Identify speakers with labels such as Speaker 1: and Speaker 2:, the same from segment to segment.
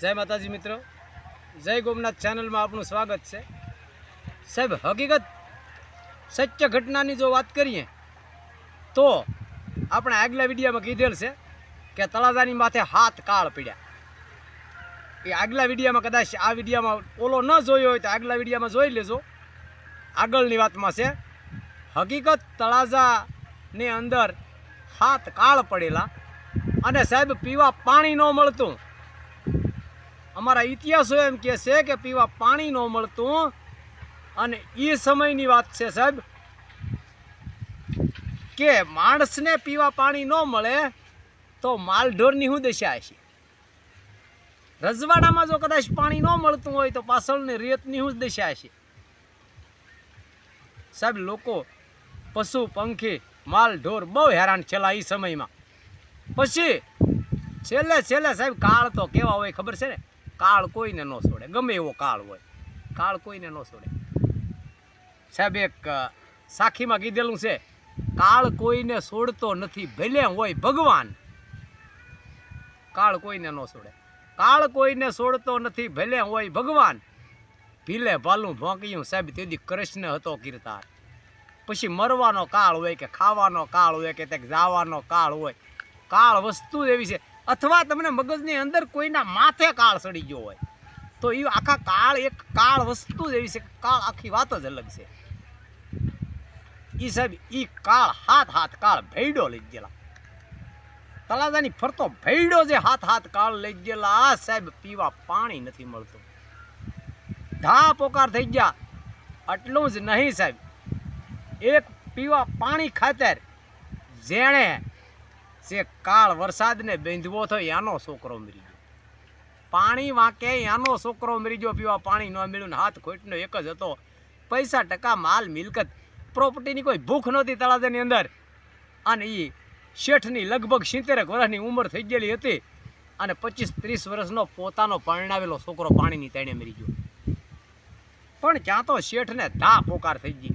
Speaker 1: જય માતાજી મિત્રો. જય ગોમનાથ ચેનલમાં આપનું સ્વાગત છે. સાહેબ, હકીકત સત્ય ઘટનાની જો વાત કરીએ, તો આપણે આગલા વિડીયામાં કીધેલ છે કે તળાજાની માથે હાથ કાળ પીડ્યા. એ આગલા વિડીયામાં કદાચ આ વિડીયામાં ઓલો ન જોયો હોય તો આગલા વિડીયામાં જોઈ લેજો. આગળની વાતમાં છે, હકીકત તળાજાની અંદર હાથ કાળ પડેલા અને સાહેબ, પીવા પાણી ન મળતું. અમારા ઇતિહાસો એમ કહે છે કે પીવા પાણી ન મળતું. અને એ સમયની વાત છે સાહેબ, કે માણસને પીવા પાણી ન મળે તો માલઢોરની શું દશા હશે? રજવાડામાં જો કદાચ પાણી ન મળતું હોય તો પાછળની રેતની શું દશા હશે? સાહેબ, લોકો, પશુ, પંખી માલ ઢોર બહુ હેરાન છેલ્લા એ સમયમાં. પછી, છેલ્લે છેલ્લે સાહેબ, કાળ તો કેવા હોય ખબર છે ને? કાળ કોઈને ન છોડે, ગમે એવો કાળ હોય. કાળ કોઈને ન છોડે. સાહેબ, એક સાખીમાં કીધેલું છે, કાળ કોઈને છોડતો નથી, ભલે હોય ભગવાન. કાળ કોઈને ન છોડે. કાળ કોઈને છોડતો નથી, ભલે હોય ભગવાન. ભીલે ભાલું ભોંક્યું, સાહેબ, તેથી કૃષ્ણ હતો કીર્તાર. પછી મરવાનો કાળ હોય કે ખાવાનો કાળ હોય કે તે જવાનો કાળ હોય. કાળ વસ્તુ એવી છે અથવા તમને મગજની અંદર કોઈના માથે કાળ સડી ગયો હોય, તો એ આખા કાળ એક કાળ વસ્તુ જ એવી છે કાળ આખી વાત જ અલગ છે. એ સાહેબ એ કાળ હાથ હાથ કાળ ભૈડો લઈ ગયેલા. તળાજાની ફરતો ભૈડો જે હાથ હાથ કાળ લઈ ગયેલા, આ સાહેબ પીવા પાણી નથી મળતું. ધા પોકાર થઈ ગયા. આટલું જ નહીં સાહેબ. એક પીવા પાણી ખાતર જેણે જે કાળ વરસાદને બેંધવો થયો એનો છોકરો મરી ગયો. પાણી વાંકે એનો છોકરો મરી ગયો, પીવા પાણી ન મળ્યું હાથ ખોટનો એક જ હતો. પૈસા ટકા માલ મિલકત. પ્રોપર્ટીની કોઈ ભૂખ નહોતી તળાજાની અંદર. અને એ શેઠની લગભગ સિત્તેરેક વર્ષની ઉંમર થઈ ગયેલી હતી. અને પચીસ ત્રીસ વર્ષનો પોતાનો પરણાવેલો છોકરો પાણીની તેણે મરી ગયો. પણ ક્યાં તો શેઠને ધા પોકાર થઈ ગઈ.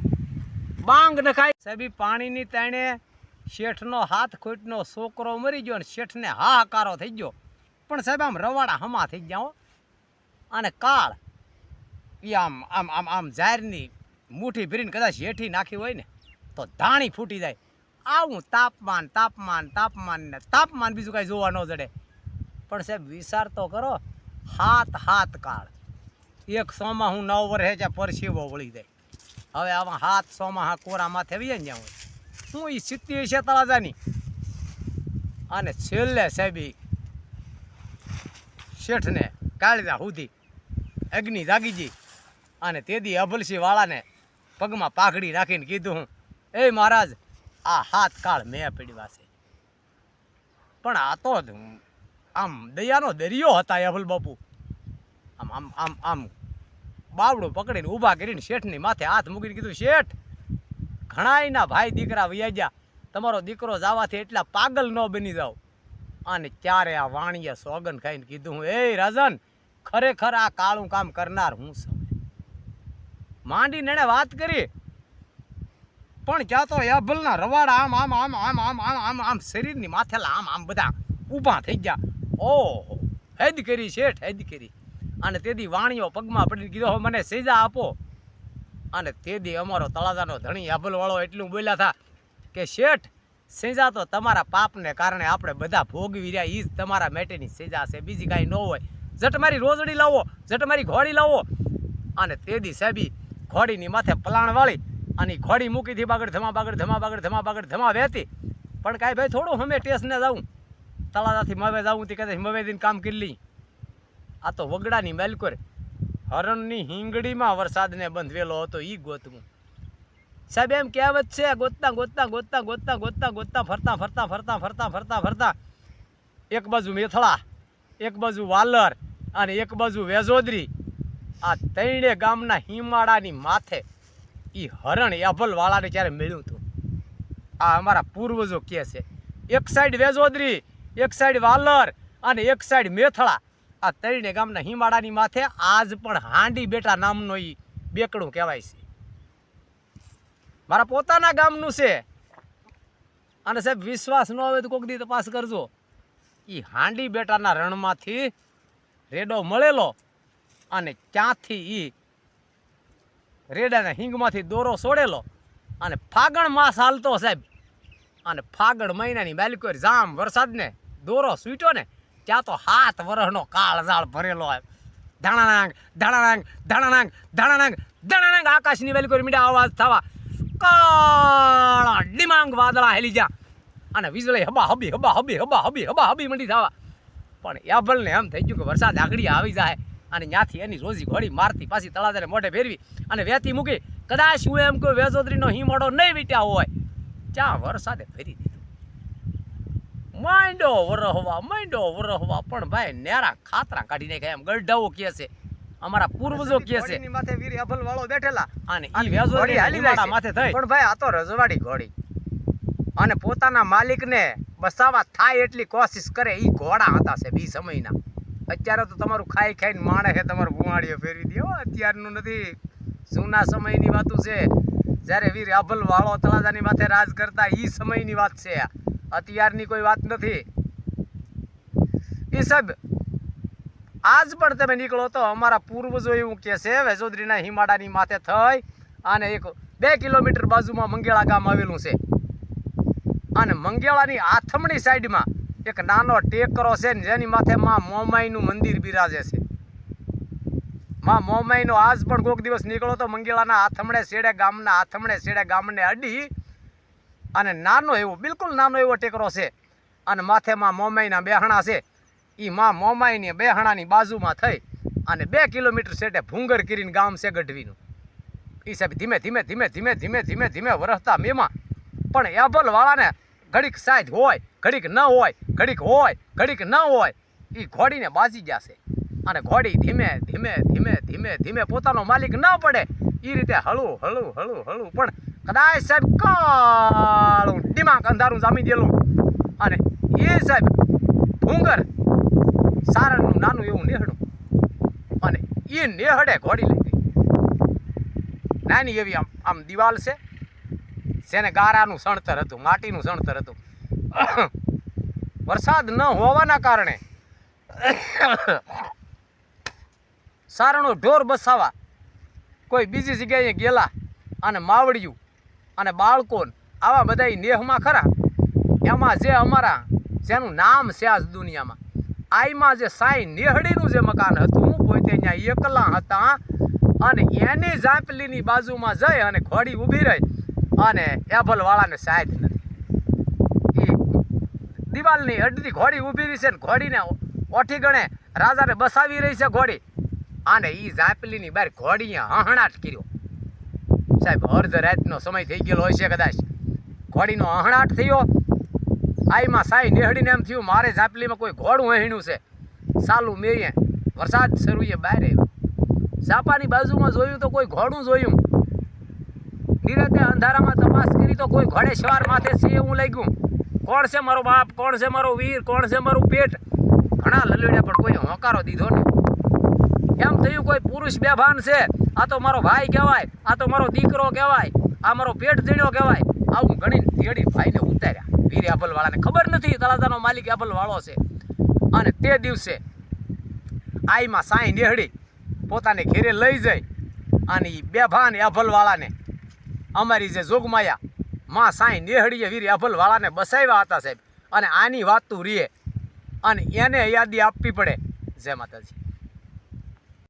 Speaker 1: બાંગ નખાય સાહેબ પાણીની તેણે શેઠનો હાથ ખોટનો છોકરો મરી ગયો અને શેઠને હાહાકારો થઈ ગયો. પણ સાહેબ, આમ રવાડા હમા થઈ ગયા અને કાળ એ આમ આમ આમ આમ જાહેરની મુઠ્ઠી ભરીને કદાચ હેઠી નાખી હોય ને, તો ધાણી ફૂટી જાય. આવું તાપમાન તાપમાન તાપમાન ને તાપમાન બીજું કાંઈ જોવા ન જડે. પણ સાહેબ, વિચાર તો કરો, હાથ હાથ કાળ. એક સોમાં હું નવ વર્ષે પરસેવો વળી જાય. હવે આવા હાથ, સોમાં હા કોરા માથે જાય ને જ્યાં હોય. હું એ સિત્તી છે તળાજાની અને છેલ્લે સાહેબી, શેઠને કાળજા સુધી અગ્નિ જાગીજી અને તેદી અભલસિંહ વાળાને પગમાં પાઘડી રાખીને કીધું હું, એ મહારાજ, આ હાથ કાળ મેં પીડવા છે. પણ આ તો આમ દયાનો દરિયો હતા એ અભલ બાપુ. આમ આમ આમ આમ બાવડું પકડીને ઊભા કરીને શેઠની માથે હાથ મૂકીને કીધું, શેઠ ઘણાયના ભાઈ દીકરા વૈયા તમારો દીકરો જવાથી એટલા પાગલ ન બની જાઓ અને ત્યારે આ વાણીએ સોગન ખાઈને કીધું, એ રાજન, ખરેખર આ કાળું કામ કરનાર હું છું. માંડીને એણે વાત કરી, પણ ક્યાં તો એભલના રવાડા આમ આમ આમ આમ આમ આમ આમ આમ શરીરની માથેલા આમ આમ બધા ઊભા થઈ ગયા. ઓહો, હેદ કરી, શેઠ, હેદ કરી. અને તેથી વાણીઓ પગમાં પડીને કીધો મને સેજા આપો. અને તેથી અમારો તળાજાનો ધણી આભલવાળો એટલું બોલ્યા હતા કે, શેઠ, સેજા તો તમારા પાપને કારણે આપણે બધા ભોગવી રહ્યા એ જ તમારા મેટેની સેજા છે. બીજી કાંઈ ન હોય. જટ મારી રોજડી લાવો, જટ મારી ઘોડી લાવો. અને તેદી સાહેબી ઘોડીની માથે પલાણ વાળી અને ઘોડી મૂકી બાગડ ધમા બાગડ ધમા બાગડ ધમા બાગડ ધમા વહેતી. પણ કાંઈ ભાઈ થોડું અમે ટેસ્ટને જાઉં. તળાજાથી મવે જાઉં તે કદાચ મવેદીને કામ કરી લઈ. આ તો વગડાની મેલકોર હરણની હિંગડીમાં વરસાદને બંધવેલો હતો એ ગોતવું. સાહેબ, એમ કહેવત છે, ગોતતા ગોતતા ગોતતા ગોતતા ગોતતા ગોતતા, ફરતા ફરતા ફરતા ફરતા ફરતા ફરતા. એક બાજુ મેથળા, એક બાજુ વાલર અને એક બાજુ વેજોદરી. આ ત્રણે ગામના હિમાળાની માથે એ હરણ યાભલવાળાને જ્યારે મળ્યું હતું આ અમારા પૂર્વજો કહે છે, એક સાઈડ વેજોદરી, એક સાઈડ વાલર અને એક સાઈડ મેથળા. આ ત્રણે ગામના હિમાળાની માથે આજ પણ હાંડી બેટા નામનો એ બેકડું કહેવાય છે. મારા પોતાના ગામનું છે. અને સાહેબ, વિશ્વાસ ન હોય તો કોક દી તપાસ કરજો. એ હાંડી બેટાના રણમાંથી
Speaker 2: રેડો મળેલો અને ક્યાંથી એ રેડાના હિંગમાંથી દોરો સોડેલો અને ફાગણ માસ હાલતો સાહેબ. અને ફાગણ મહિનાની બાલિકોર જામ વરસાદને દોરો સૂટ્યો ને ત્યાં તો હાથ વરહનો કાળઝાળ ભરેલો આવે ધાણાનાંગ ધાણાનાંગ ધાણાનાંગ ધાણાનાંગ ધાણાનાંગ આકાશની વેલી કરી મીડા અવાજ થવા. કાળા ડિમાંગ વાદળા હેલી જા અને વીજળી હબા હબી હબા હબી હબા હબી હબા હબી મંડી થવા. પણ એભલને એમ થઈ ગયું કે વરસાદ આગળ આવી જાય અને ત્યાંથી એની રોજી ઘોડી મારતી પાછી તળાજાને મોઢે ફેરવી અને વેતી મૂકી. કદાચ હું એમ કહું, વેજોદરીનો હિમોડો નહીં વીટ્યા હોય. ત્યાં વરસાદે ફેરી દીધું. માંડો વરહવા માંડો વરહવા. પણ ભાઈ નેરા ખાતરા કાઢી નાખ્યા એમ. ગઢાઓ કે છે. અમારા પૂર્વજો કે છે.
Speaker 1: માથે વીર અભલ વાળો બેઠેલા.
Speaker 2: અને ઈ
Speaker 1: ઘોડી હાલી જાય
Speaker 2: માથે થઈ.
Speaker 1: પણ ભાઈ આ તો રજવાડી ઘોડી. અને પોતાના માલિકને બસાવા થાય એટલી કોશિશ કરે. ઈ ઘોડા હતા છે બી સમયના. અત્યારે તો તમારું ખાઈ ખાઈને માણે છે તમારું ભૂવાડીઓ ફેરવી દે. અત્યારનું નથી. જૂના સમયની વાતું છે. જ્યારે વીર અભલ વાળો તળાજાની માથે રાજ કરતા ઈ સમયની વાત છે આ. અત્યારની કોઈ વાત નથી. એ સાહેબ, આજ પણ તમે નીકળો તો અમારા પૂર્વજો એવું કહે છે, વેજોદરીના હિમાડાની માથે થઈ અને એક બે કિલોમીટર બાજુમાં મંગેળા ગામ આવેલું છે. અને મંગેળાની આથમણી સાઈડમાં એક નાનો ટેકરો છે ને જેની માથે માં મોમાઈનું મંદિર બિરાજે છે. માં મોમાઈનો આજ પણ કોઈક દિવસ નીકળો તો મંગેળાના આથમણે શેડે ગામના આથમણે શેડે ગામને અડી અને નાનો એવો, બિલકુલ નાનો એવો ટેકરો છે. અને માથેમાં મોમાઈના બેહણા છે. એ માં મોમાઈની બેહણાની બાજુમાં થઈ અને બે કિલોમીટર સેટે ભૂંગર કરીને ગામ છે ગઢવીનું. એ સાહેબ ધીમે ધીમે ધીમે ધીમે ધીમે ધીમે ધીમે વરસતા મેમાં. પણ એભલ વાળાને ઘડીક સાઈડ હોય, ઘડીક ન હોય, ઘડીક હોય, ઘડીક ન હોય એ ઘોડીને બાજી જશે અને ઘોડી ધીમે ધીમે ધીમે ધીમે ધીમે પોતાનો માલિક ન પડે એ રીતે હળવું હળવું હળવું હળવું. પણ કદાચ સાહેબ કાળું ડીમાક અંધારું જામી દેલું અને એ સાહેબ ભૂંગર સારણનું નાનું એવું નેહડું. અને એ નેહડે ઘોડી લઈ ગઈ. નાની એવી આમ આમ દિવાલ છે, જેને ગારાનું સણતર હતું, માટીનું સણતર હતું. વરસાદ ન હોવાના કારણે સારણો ઢોર બસાવા કોઈ બીજી જગ્યાએ ગયેલા અને માવડિયું અને બાળકોન આવા બધા નેહમાં ખરા. એમાં જે અમારા, જેનું નામ છે આજ દુનિયામાં. આઈમાં જે સાઈ નેહડીનું જે મકાન હતું પોતે ત્યાં એકલા હતા અને એની ઝાંપલીની બાજુમાં જઈ અને ઘોડી ઊભી રહી અને એભલવાળાને સાહેબ નથી. એ દિવાલની અડધી ઘોડી ઊભી રહી છે ને ઘોડીને ઓઠી ગણે રાજાને બસાવી રહી છે ઘોડી. અને એ ઝાંપલીની બહાર ઘોડીએ હહણાટ કર્યો. સાહેબ, અર્ધ રાતનો સમય થઈ ગયેલો હોય છે કદાચ. ઘોડીનો અહણાટ થયો. આઈમાં સાઈ નેહડીને એમ થયું, મારે ઝાપલીમાં કોઈ ઘોડું વહીણું છે. સાલું મેરીએ વરસાદ શરૂએ બહાર ઝાપાની બાજુમાં જોયું તો કોઈ ઘોડું જોયું. નિરતે અંધારામાં તપાસ કરી તો કોઈ ઘોડે સવાર માથે છે એવું લાગ્યું. કોણ છે મારો બાપ? કોણ છે મારો વીર? કોણ છે મારું પેટ? ઘણા લલડ્યા પણ કોઈ હોંકારો દીધો નહીં. એમ થયું કોઈ પુરુષ બેભાન છે. આ તો મારો ભાઈ કહેવાય, આ તો મારો દીકરો કહેવાય, આ મારો પેટ જીણ્યો કહેવાય. આવું ગણીને તેડી ભાઈને ઉતાર્યા. વીર આભલવાળાને ખબર નથી તળાજાનો માલિક આભલવાળો છે. અને તે દિવસે આઈમાં સાંઈ નેહડી પોતાને ઘેરે લઈ જઈ અને ઈ બેભાન અભલવાળાને અમારી જે જોગમાયા માં સાંઈ નેહડીએ વીર આભલવાળાને બસાવ્યા હતા સાહેબ. અને આની વાત તું રીએ અને એને યાદી આપવી પડે. જય માતાજી.